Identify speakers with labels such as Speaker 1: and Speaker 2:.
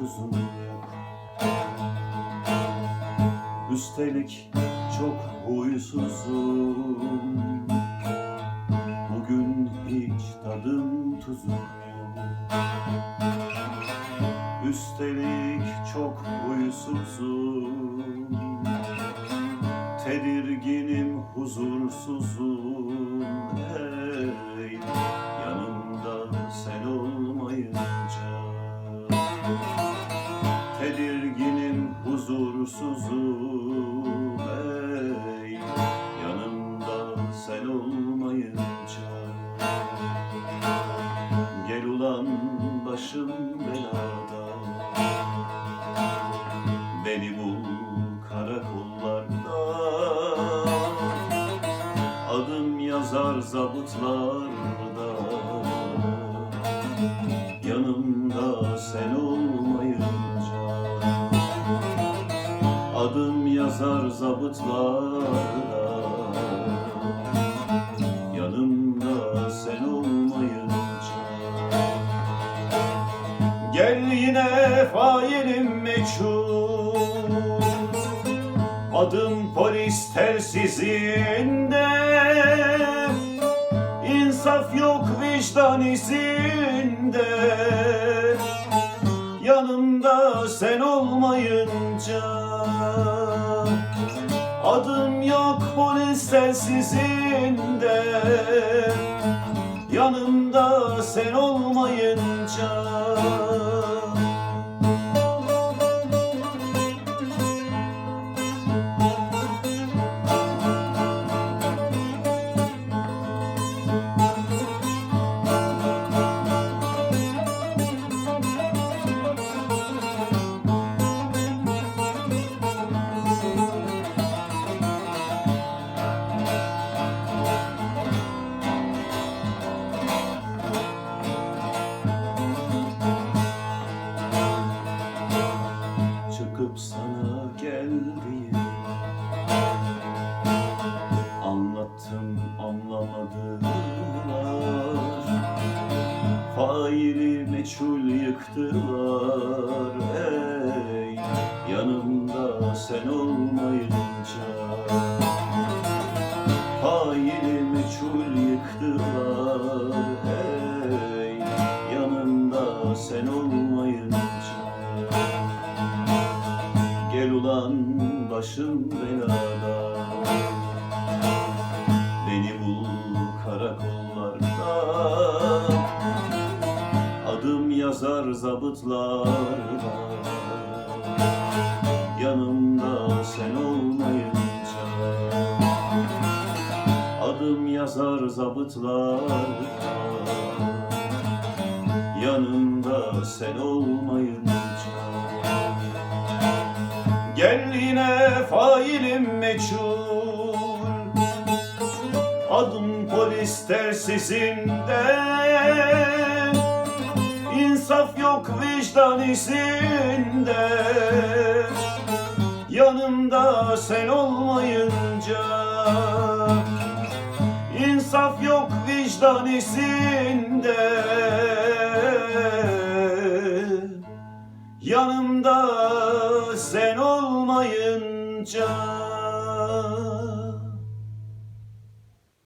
Speaker 1: kuzum Üstelik çok huysuzum. Bugün hiç tadım tuzum yok. Üstelik çok huysuzum. Tedirginim, huzursuzum. Hey Yanımda sen olmayınca. Tedirginim, huzursuzum Ey. Yanımda sen olmayınca. Gel ulan başım belada. Beni bul karakollarda. Adım yazar zabıtlarda zabıtlarda Yanımda sen olmayınca. Gel yine failim meçhul. Adım polis telsizinde İnsaf yok vicdan izinde Yanımda sen olmayınca Adım yok polis telsizinde Yanımda sen olmayınca yıktılar Ey yanımda sen olmayınca. Faili meçhul yıktılar Ey yanımda sen olmayınca. Gel ulan başım belada zabıtlarda Yanımda sen olmayınca Adım yazar zabıtlarda Yanımda sen olmayınca Gel yine failim meçhul. Adım polis telsizinde İnsaf yok vicdan izinde. Yanımda sen olmayınca İnsaf yok vicdan izinde. Yanımda sen olmayınca